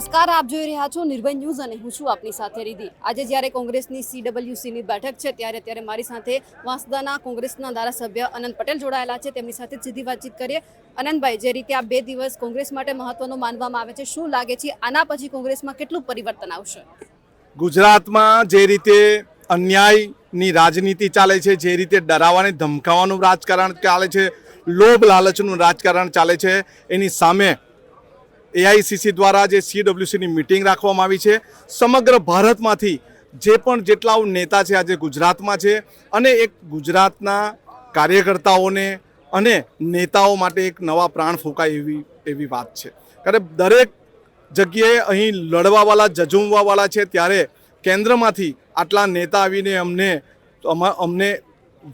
નમસ્કાર, આપ જોઈ રહ્યા છો નિર્ભય ન્યૂઝ અને હું છું આપની સાથે રીધિ. આજે જ્યારે કોંગ્રેસની સીડબ્લ્યુસીની બેઠક છે, ત્યારે ત્યારે મારી સાથે વાંસદાના કોંગ્રેસના ધારાસભ્ય અનંત પટેલ જોડાયેલા છે. તેમની સાથે સીધી વાતચીત કરીએ. અનંતભાઈ, જે રીતે આ બે દિવસ કોંગ્રેસ માટે મહત્વનો માનવામાં આવે છે, શું લાગે છે, આના પછી કોંગ્રેસમાં કેટલું પરિવર્તન આવશે? ગુજરાતમાં જે રીતે અન્યાયની રાજનીતિ ચાલે છે, જે રીતે ડરાવાને ધમકાવાનું રાજકારણ ચાલે છે, લોભ લાલચનું રાજકારણ ચાલે છે, એની સામે એઆઈસીસી દ્વારા જે સીડબ્લ્યુસીની મિટિંગ રાખવામાં આવી છે. સમગ્ર ભારતમાંથી જે પણ જેટલા નેતા છે, આજે ગુજરાતમાં છે અને એક ગુજરાતના કાર્યકર્તાઓને અને નેતાઓ માટે એક નવા પ્રાણ ફૂંકાય એવી એવી વાત છે. કારણ દરેક જગ્યાએ અહીં લડવાવાળા જજુમવાવાળા છે ત્યારે કેન્દ્રમાંથી આટલા નેતા આવીને અમને, અમ- અમને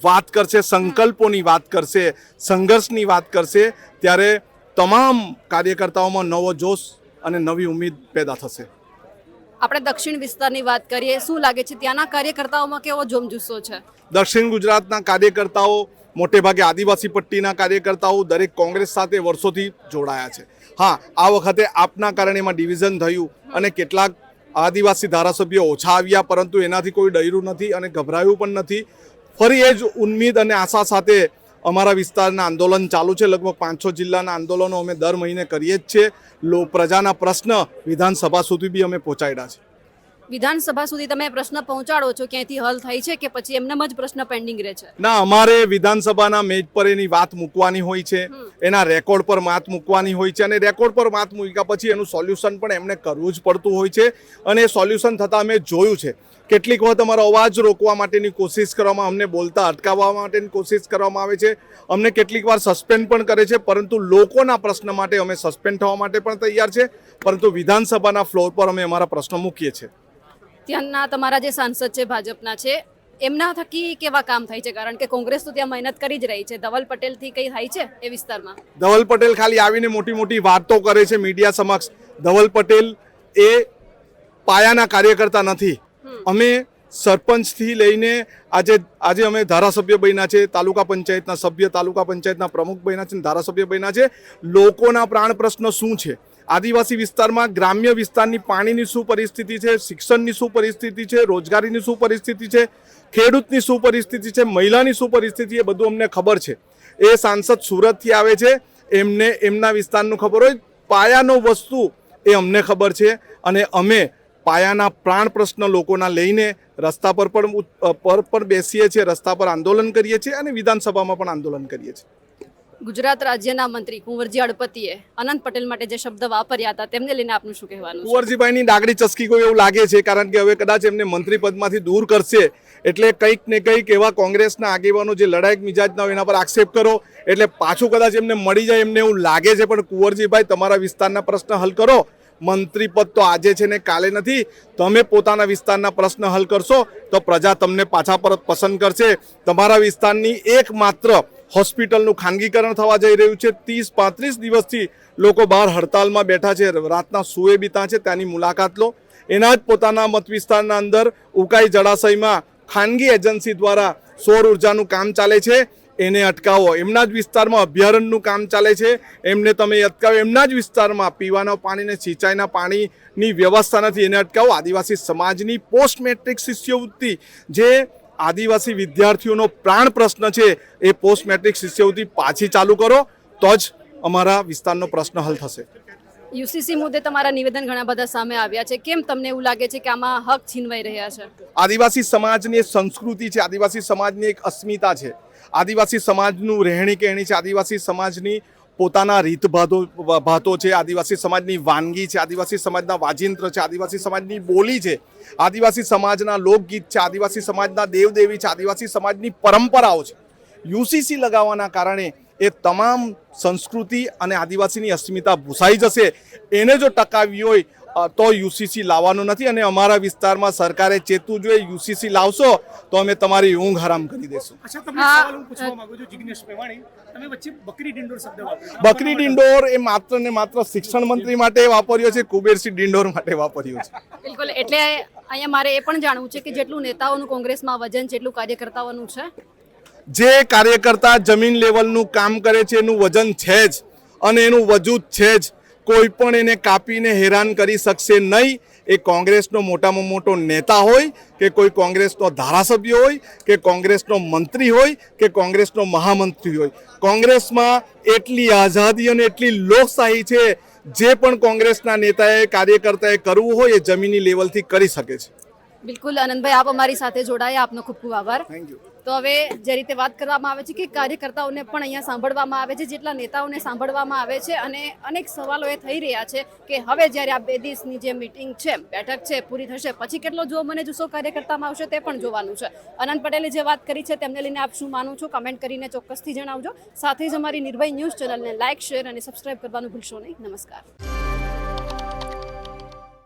વાત કરશે, સંકલ્પોની વાત કરશે, સંઘર્ષની વાત કરશે, ત્યારે તમામ કાર્યકર્તાઓમાં નવો જોશ અને નવી ઉમેદ પેદા થશે. આપણે દક્ષિણ વિસ્તારની વાત કરીએ શું લાગે છે ત્યાંના કાર્યકર્તાઓમાં કેવો જોમજુસ્સો છે? દક્ષિણ ગુજરાતના કાર્યકર્તાઓ મોટે ભાગે આદિવાસી પટ્ટીના કાર્યકર્તાઓ દરેક કોંગ્રેસ સાથે વર્ષોથી જોડાયા છે. હા આ વખતે આપના કારણે એમાં ડિવિઝન થયું અને કેટલાક આદિવાસી ધારાસભ્યો ઓછા આવ્યા પરંતુ એનાથી કોઈ ડર્યું નથી અને ગભરાયું પણ નથી. ફરી એ જ ઉમ્મીદ અને આશા સાથે અમારા વિસ્તારના આંદોલન ચાલુ છે. લગભગ પાંચસો જિલ્લાના આંદોલનો અમે દર મહિને કરીએ જ છીએ. લો, પ્રજાના પ્રશ્ન વિધાનસભા સુધી બી અમે પહોંચાડ્યા છે. વિધાનસભા સુધી તમે પ્રશ્ન પહોંચાડો છો ક્યાંથી હલ થાય છે કે પછી એમનેમ જ પ્રશ્ન પેન્ડિંગ રહે છે? ના અમારે વિધાનસભાના મેજ પર એની વાત મૂકવાની હોય છે. એના રેકોર્ડ પર વાત મૂકવાની હોય છે અને રેકોર્ડ પર વાત મૂક્યા પછી એનું સોલ્યુશન પણ એમને કરવું જ પડતું હોય છે. અને એ સોલ્યુશન થતાં અમે જોયું છે. કેટલીક વખત અમારો અવાજ રોકવા માટેની કોશિશ કરવામાં અમને બોલતા અટકાવવા માટેની કોશિશ કરવામાં આવે છે. અમને કેટલીક વાર સસ્પેન્ડ પણ કરે છે પરંતુ લોકોના પ્રશ્ન માટે અમે સસ્પેન્ડ થવા માટે પણ તૈયાર છે. પરંતુ વિધાનસભાના ફ્લોર પર અમે અમારા પ્રશ્નો મૂકીએ છીએ. ત્યાંના તમારા જે સાંસદ છે ભાજપના છે એમના થકી કેવા કામ થાય છે? કારણ કે કોંગ્રેસ તો ત્યાં મહેનત કરી જ રહી છે. ધવલ પટેલથી કઈ થાય છે એ વિસ્તારમાં? ધવલ પટેલ ખાલી આવીને મોટી મોટી વાતો કરે છે મીડિયા સમક્ષ. ધવલ પટેલ એ પાયાના કાર્યકર્તા નથી. અમે સરપંચથી લઈને આજે આજે અમે ધારાસભ્ય બન્યા છે તાલુકા પંચાયતના સભ્ય તાલુકા પંચાયતના પ્રમુખ બન્યા છે ધારાસભ્ય બન્યા છે. લોકોના પ્રાણ પ્રશ્ન શું છે? આદિવાસી વિસ્તારમાં ગ્રામ્ય વિસ્તારની પાણીની શું પરિસ્થિતિ છે, શિક્ષણની શું પરિસ્થિતિ છે, રોજગારીની શું પરિસ્થિતિ છે, ખેડૂતની શું પરિસ્થિતિ છે, મહિલાની શું પરિસ્થિતિ એ બધું અમને ખબર છે. એ સાંસદ સુરતથી આવે છે, એમને એમના વિસ્તારનું ખબર હોય, પાયાનો વસ્તુ એ અમને ખબર છે અને અમે પાયાના પ્રાણ પ્રશ્ન લોકોના લઈને રસ્તા પર પણ પર પણ બેસીએ છીએ, રસ્તા પર આંદોલન કરીએ છીએ અને વિધાનસભામાં પણ આંદોલન કરીએ છીએ. ગુજરાત રાજ્યના મંત્રી કુંવરજી અડપતિએ અનંત પટેલ માટે જે શબ્દ વાપર્યા હતા, તેમને લઈને આપનું શું કહેવાનું કુંવરજીભાઈની ડાગડી ચસકી કોઈ એવું લાગે છે? કારણ કે હવે કદાચ એમને મંત્રી પદમાંથી દૂર કરશે, એટલે કંઈક ને કંઈક એવા કોંગ્રેસના આગેવાનો જે લડાયક મિજાજના હોય એના પર આક્ષેપ કરો, એટલે પાછું કદાચ એમને મળી જાય એમને એવું લાગે છે. પણ કુંવરજીભાઈ, તમારા વિસ્તારના પ્રશ્ન હલ કરો. મંત્રી પદ તો આજે છે ને કાલે નથી. તમે પોતાના વિસ્તારના પ્રશ્ન હલ કરશો, તો પ્રજા તમને પાછા પરત પસંદ કરશે. તમારા વિસ્તારની એકમાત્ર હોસ્પિટલનું ખાનગીકરણ થવા જઈ રહ્યું છે. ત્રીસ પાંત્રીસ દિવસથી લોકો બહાર હડતાલમાં બેઠા છે. રાતના સુએ બીતા છે. ત્યાંની મુલાકાત લો. એના જ પોતાના મત વિસ્તારના અંદર ઉકાઈ જળાશયમાં ખાનગી એજન્સી દ્વારા સૌર ઉર્જાનું કામ ચાલે છે. એને અટકાવો. એમના જ વિસ્તારમાં અભયારણ્યનું કામ ચાલે છે. એમને તમે અટકાવો. એમના જ વિસ્તારમાં પીવાના પાણી અને સિંચાઈના પાણીની વ્યવસ્થા નથી. એને અટકાવો. આદિવાસી સમાજની પોસ્ટ મેટ્રિક શિષ્યવૃત્તિ જે આદિવાસી વિદ્યાર્થીઓનો પ્રાણ પ્રશ્ન છે એ પોસ્ટ મેટ્રિક શિષ્યવૃત્તિ પાછી ચાલુ કરો તો જ અમારા વિસ્તારનો પ્રશ્ન હલ થશે. યુસીસી મુદ્દે તમારા નિવેદન ઘણા બધા સામે આવ્યા છે. કેમ તમને એવું લાગે છે કે આમાં હક છીનવાઈ રહ્યા છે? આદિવાસી સમાજની એક સંસ્કૃતિ છે આદિવાસી સમાજની એક અસ્મિતા છે. આદિવાસી સમાજનું રહેણી કહેણી છે આદિવાસી સમાજની પોતાના રીતભાતો ભાતો છે, આદિવાસી સમાજની વાનગી છે, આદિવાસી સમાજના વાજિંત્ર છે, આદિવાસી સમાજની બોલી છે, આદિવાસી સમાજના લોકગીત છે, આદિવાસી સમાજના દેવદેવી છે, આદિવાસી સમાજની પરંપરાઓ છે. યુસીસી લગાવવાના કારણે એ તમામ સંસ્કૃતિ અને આદિવાસીની અસ્મિતા ભૂસાઈ જશે. એને જો ટકાવી હોય તો યુસીસી લાવવાનું નથી અને અમારા વિસ્તારમાં સરકારે ચેતવું જોઈએ યુસીસી લાવશો તો અમે તમારી ઊંઘ હરામ કરી દેશું. અચ્છા તમને હા, સવાલ હું પૂછવા માંગુ છું જિગ્નેશ મેવાણી તમે વચ્ચે બકરી ડિંડોર શબ્દ વાપર્યો બકરી ડિંડોર એ માત્ર ને માત્ર શિક્ષણ મંત્રી માટે વાપર્યો છે કુબેરસિંહ ડિંડોર માટે વાપર્યો છે. બિલકુલ એટલે અહીંયા મારે એ પણ જાણવું છે કે જેટલું નેતાઓનું કોંગ્રેસમાં વજન છે એટલું કાર્યકર્તાઓનું છે? જે કાર્યકર્તા જમીન લેવલનું કામ કરે છે એનું વજન છે જ અને એનું વજૂદ છે જ. કોઈ પણ એને કાપીને હેરાન કરી શકશે નહીં. એ કોંગ્રેસનો મોટામાં મોટો નેતા હોય કે કોઈ કોંગ્રેસનો ધારાસભ્ય હોય કે કોંગ્રેસનો મંત્રી હોય કે કોંગ્રેસનો મહામંત્રી હોય. કોંગ્રેસમાં એટલી આઝાદી અને એટલી લોકશાહી છે જે પણ કોંગ્રેસના નેતાએ કાર્યકર્તાએ કરવું હોય એ જમીની લેવલથી કરી શકે છે. બિલકુલ. આનંદભાઈ આપ અમારી સાથે જોડાયા. આપનો ખૂબ ખૂબ આભાર. થેન્ક યુ તો હવે જે રીતે વાત કરવામાં આવે છે કે કાર્યકર્તાઓને પણ અહીંયા સાંભળવામાં આવે છે, જેટલા નેતાઓને સાંભળવામાં આવે છે અને અનેક સવાલો એ થઈ રહ્યા છે કે હવે જ્યારે આ બે દિવસની જે મિટિંગ છે, બેઠક છે, પૂરી થશે, પછી કેટલો જો મને જુસ્સો કાર્યકર્તામાં આવશે તે પણ જોવાનું છે. અનંત પટેલે જે વાત કરી છે તેમને લઈને આપ શું માનો છો? કમેન્ટ કરીને ચોક્કસથી જણાવજો. સાથે જ અમારી નિર્ભય ન્યૂઝ ચેનલને લાઇક શેર અને સબસ્ક્રાઇબ કરવાનું ભૂલશો નહીં. નમસ્કાર.